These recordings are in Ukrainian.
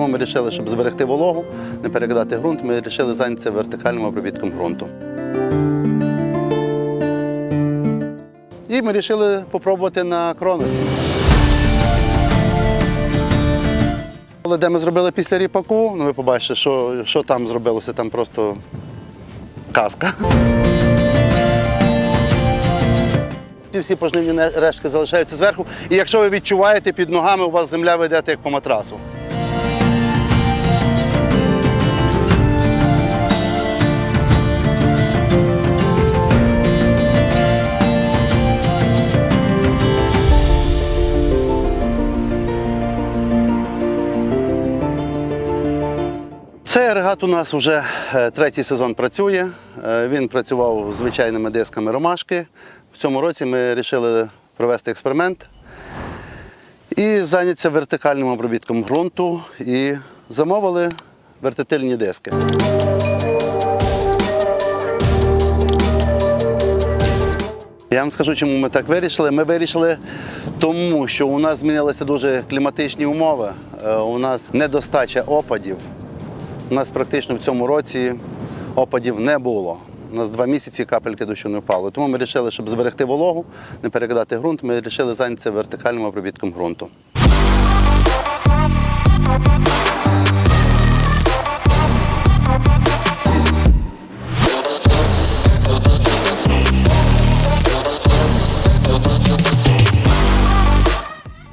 Тому ми вирішили, щоб зберегти вологу, не перекидати ґрунт, ми вирішили зайнятися вертикальним обробітком ґрунту. І ми вирішили спробувати на кроносі. Де ми зробили після ріпаку, ну ви побачите, що, що там зробилося, там просто казка. Ці всі пожнивні рештки залишаються зверху. І якщо ви відчуваєте під ногами, у вас земля веде як по матрасу. Цей агрегат у нас вже е, третій сезон працює. Е, Він працював звичайними дисками ромашки. В цьому році ми вирішили провести експеримент і зайнятися вертикальним обробітком ґрунту і замовили вертикальні диски. Я вам скажу, чому ми так вирішили. Ми вирішили тому, що у нас змінилися дуже кліматичні умови. Е, У нас недостача опадів. У нас практично в цьому році опадів не було. У нас два місяці капельки дощу не впало. Тому ми вирішили, щоб зберегти вологу, не перекидати ґрунт, ми вирішили зайнятися вертикальним обробітком ґрунту.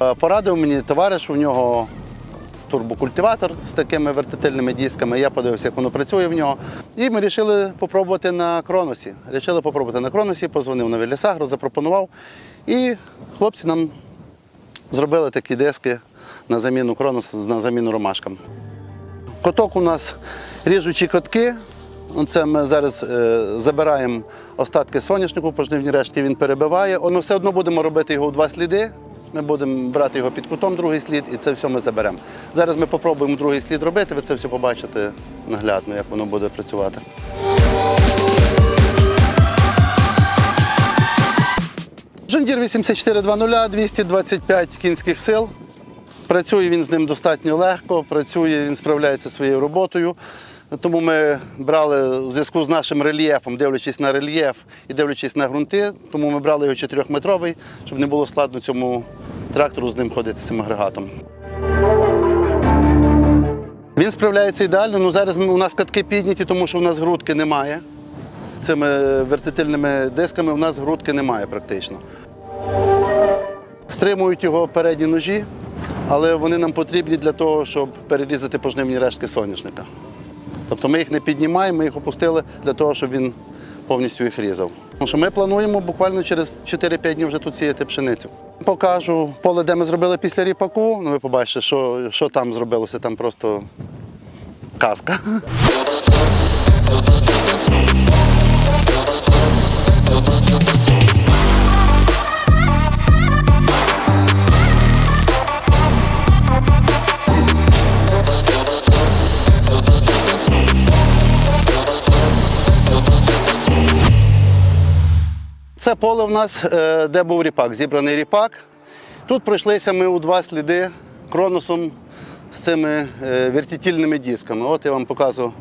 Е, Порадив мені товариш, у нього турбокультиватор з такими вертикальними дисками. Я подивився, як воно працює в нього. І ми вирішили спробувати на кроносі. Рішили спробувати на кроносі, позвонив на Велісагро, запропонував. І хлопці нам зробили такі диски на заміну кроносу, на заміну ромашкам. Коток у нас ріжучі котки. Це ми зараз е, забираємо остатки соняшнику, пожнивні рештки він перебиває. Ми все одно будемо робити його у два сліди. Ми будемо брати його під кутом, другий слід, і це все ми заберемо. Зараз ми спробуємо другий слід робити, ви це все побачите наглядно, як воно буде працювати. Жандір 8420, 225 кінських сил. Працює він з ним достатньо легко, працює, він справляється своєю роботою. Тому ми брали в зв'язку з нашим рельєфом, дивлячись на рельєф і дивлячись на ґрунти, тому ми брали його 4-метровий, щоб не було складно цьому трактору з ним ходити цим агрегатом. Він справляється ідеально. Ну, зараз у нас катки підняті, тому що у нас грудки немає. Цими вертикальними дисками у нас грудки немає практично. Стримують його передні ножі, але вони нам потрібні для того, щоб перерізати пожнивні рештки соняшника. Тобто ми їх не піднімаємо, ми їх опустили для того, щоб він повністю їх різав. Тому що ми плануємо буквально через 4-5 днів вже тут сіяти пшеницю. Покажу поле, де ми зробили після ріпаку. Ну, ви побачите, що, що там зробилося, там просто казка. Це поле в нас, е, де був ріпак, зібраний ріпак. Тут пройшлися ми у два сліди кронусом з цими е, вертітільними дисками. От я вам показую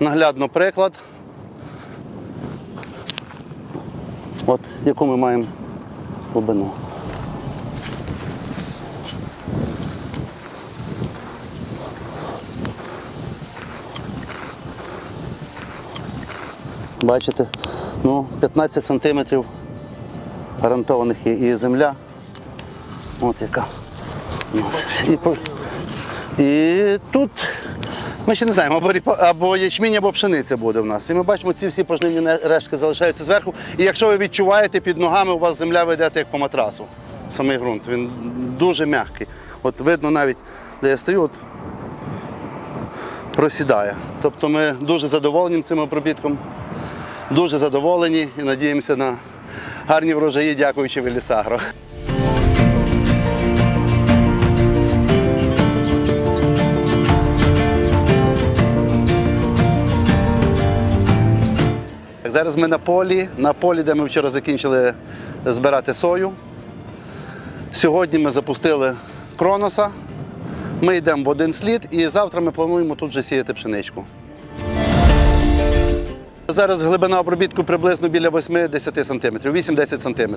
наглядно приклад. От яку ми маємо глибину. Бачите, ну, 15 сантиметрів гарантованих є і земля. От яка. І, і тут ми ще не знаємо, або, або ячмінь, або пшениця буде в нас. І ми бачимо, ці всі пожнивні рештки залишаються зверху. І якщо ви відчуваєте під ногами, у вас земля веде як по матрасу. Самий ґрунт. Він дуже м'який. От видно навіть, де я стою, от просідає. Тобто ми дуже задоволені цим обробітком. Дуже задоволені і надіємося на гарні врожаї, дякуючи Велісагро. Зараз ми на полі, на полі, де ми вчора закінчили збирати сою. Сьогодні ми запустили кроноса. Ми йдемо в один слід і завтра ми плануємо тут же сіяти пшеничку. Зараз глибина обробітку приблизно біля 8-10 см, 8-10 см.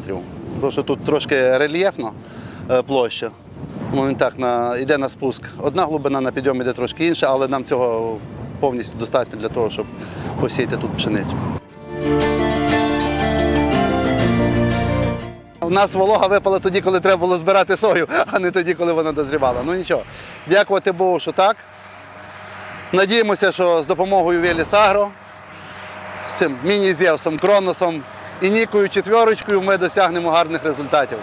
Тому що тут трошки рельєфно е, площа. Так на, йде на спуск. Одна глибина на підйом йде трошки інша, але нам цього повністю достатньо для того, щоб посіяти тут пшеницю. У нас волога випала тоді, коли треба було збирати сою, а не тоді, коли вона дозрівала. Ну нічого. Дякувати Богу, що так. Надіємося, що з допомогою Веліс Цим міні-зевсом, Кроносом і Нікою четверочкою ми досягнемо гарних результатів.